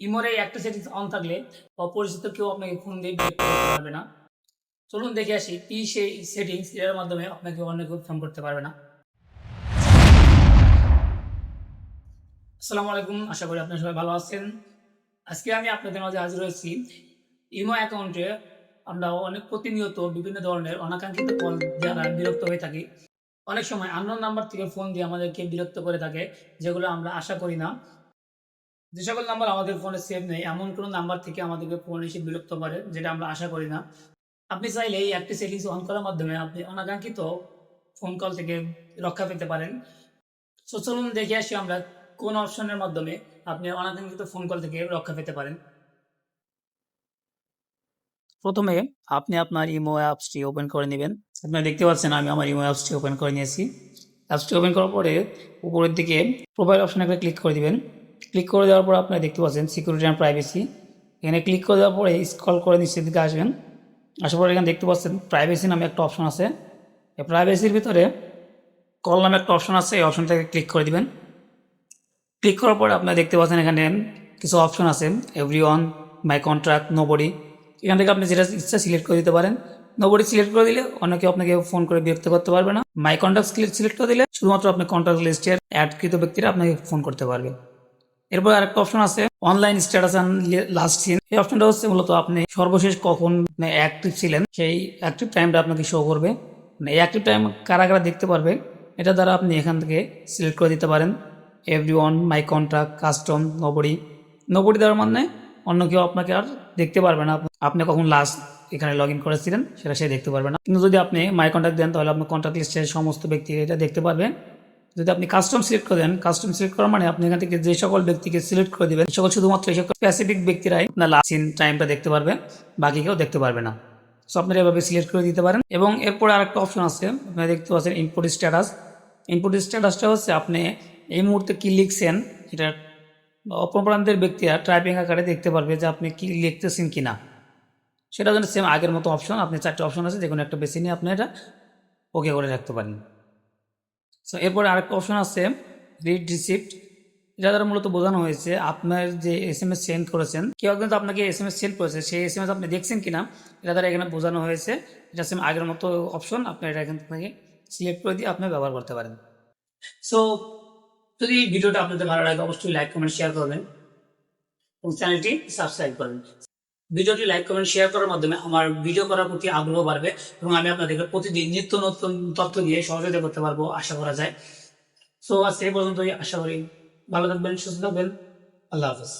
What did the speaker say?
ইমোর একটা settings on থাকলে অপরিচিত কেউ আপনাকে ফোন দিয়ে বিরক্ত করতে পারবে না। চলুন দেখে আসি কি সেই সেটিংস এর মাধ্যমে আপনাকে অন্য কেউ ফোন করতে পারবে না। আসসালামু আলাইকুম, আশা করি আপনারা সবাই ভালো আছেন। আজকে আমি আপনাদের মাঝে হাজির হয়েছি। ইমো অ্যাকাউন্টে আমরা অনেক প্রতিনিয়ত বিভিন্ন ধরনের অনাকাঙ্ক্ষিত কল যারা বিরক্ত হয়ে থাকি, অনেক সময় আননোন নাম্বার থেকে ফোন দিয়ে আমাদেরকে বিরক্ত করে থাকে, যেগুলো আমরা আশা করি না। যে সকল নাম্বার আমাদের ফোনে সেভ নেই, এমন কোনো নাম্বার থেকে আমাদেরকে ফোন এসে বিরক্ত করে, যেটা আমরা আশা করি না। আপনি চাইলে এই একটি সেটিংস অন করার মাধ্যমে আপনি অনাকাঙ্ক্ষিত ফোন কল থেকে রক্ষা পেতে পারেন। সো চলুন দেখে আসি আমরা কোন অপশনের মাধ্যমে আপনি অনাকাঙ্ক্ষিত ফোন কল থেকে রক্ষা পেতে পারেন। প্রথমে আপনি আপনার ইমো অ্যাপসটি ওপেন করে নেবেন। আপনারা দেখতে পাচ্ছেন আমি আমার ইমো অ্যাপসটি ওপেন করে নিয়েছি। অ্যাপসটি ওপেন করার পরে উপরের দিকে প্রোফাইল অপশনে ক্লিক করে দিবেন। ক্লিক করে দেওয়ার পর আপনারা দেখতে পাচ্ছেন সিকিউরিটি অ্যান্ড প্রাইভেসি এখানে ক্লিক করে দেওয়ার পরে স্কল করে নিচের দিকে আসবেন। আসার পরে এখানে দেখতে পাচ্ছেন প্রাইভেসি নামে একটা অপশন আছে। এই প্রাইভেসির ভিতরে কল নামে একটা অপশন আছে, এই অপশনটাকে ক্লিক করে দিবেন। ক্লিক করার পরে আপনারা দেখতে পাচ্ছেন এখানে কিছু অপশন আছে everyone my contact nobody এখান থেকে আপনি যেটা ইচ্ছা সিলেক্ট করে দিতে পারেন। নোবডি সিলেক্ট করে দিলে অনেকে আপনাকে ফোন করে বিরক্ত করতে পারবে না। মাই কন্ট্যাক্ট সিলেক্ট করে দিলে শুধুমাত্র আপনি কন্ট্যাক্ট লিস্টের অ্যাডকৃত ব্যক্তিরা আপনাকে ফোন করতে পারবে। এরপর আরেকটা অপশন আছে online status and last seen এই অপশনটা হচ্ছে মূলত আপনি সর্বশেষ কখন অ্যাক্টিভ ছিলেন, সেই অ্যাক্টিভ টাইমটা আপনাকে শো করবে। মানে অ্যাক্টিভ টাইম কারা কারা দেখতে পারবে, এটা দ্বারা আপনি এখান থেকে সিলেক্ট করে দিতে পারেন। Everyone my contact custom nobody nobody দেওয়ার মানে অন্য কেউ আপনাকে আর দেখতে পারবে না। আপনি কখন লাস্ট এখানে লগ ইন করেছিলেন, সেটা সে দেখতে পারবে না। কিন্তু যদি আপনি মাই কন্ট্যাক্ট দেন, তাহলে আপনার কন্ট্যাক্ট লিস্টের সমস্ত ব্যক্তি এটা দেখতে পারবে। যদি আপনি কাস্টম সিলেক্ট করে দেন কাস্টম সিলেক্ট করার মানে আপনি এখান থেকে যে সকল ব্যক্তিকে সিলেক্ট করে দেবেন, সকল শুধুমাত্র এই সকল স্পেসিফিক ব্যক্তিরাই আপনার লাস্ট ইন টাইমটা দেখতে পারবে, বাকি কেউ দেখতে পারবে না। সো আপনারা এভাবে সিলেক্ট করে দিতে পারেন। এবং এরপরে আরেকটা অপশন আছে, আপনারা দেখতে পাচ্ছেন ইনপুট স্ট্যাটাস ইনপুট স্ট্যাটাসটা হচ্ছে আপনি এই মুহূর্তে কী লিখছেন, এটা অপরান্তের ব্যক্তিরা টাইপিং আকারে দেখতে পারবে যে আপনি কি লিখতেছেন কি না সেটা জন্য সেম আগের মতো অপশন আপনি চারটে অপশন আছে যে কোনো একটা বেছে নিয়ে আপনি এটা ওকে করে রাখতে পারেন। সো এরপরে আরেকটা অপশন আছে রিড রিসিপ্ট এটা দ্বারা মূলত বোঝানো হয়েছে, আপনার যে এস এম এস সেন্ড করেছেন, কেউ একজন আপনাকে এস এম এস সেন্ড করেছে, সেই এস এম এস আপনি দেখছেন কিনা, এটা দ্বারা এখানে বোঝানো হয়েছে, এটা সেম আগের মতো অপশন আপনি এটা এখান থেকে সিলেক্ট করে দিয়ে আপনি ব্যবহার করতে পারেন। সো যদি ভিডিওটা আপনাদের ভালো লাগে, অবশ্যই লাইক কমেন্ট শেয়ার করবেন এবং চ্যানেলটি সাবস্ক্রাইব করবেন। ভিডিওটি লাইক, কমেন্ট শেয়ার করার মাধ্যমে আমার ভিডিও করার প্রতি আগ্রহ বাড়বে এবং আমি আপনাদেরকে প্রতিদিন নিত্য নতুন তথ্য নিয়ে সহযোগিতা করতে পারব, আশা করা যায়। সো আজকে পর্যন্তই। আশা করি ভালো থাকবেন, সুস্থ থাকবেন। আল্লাহ হাফেজ।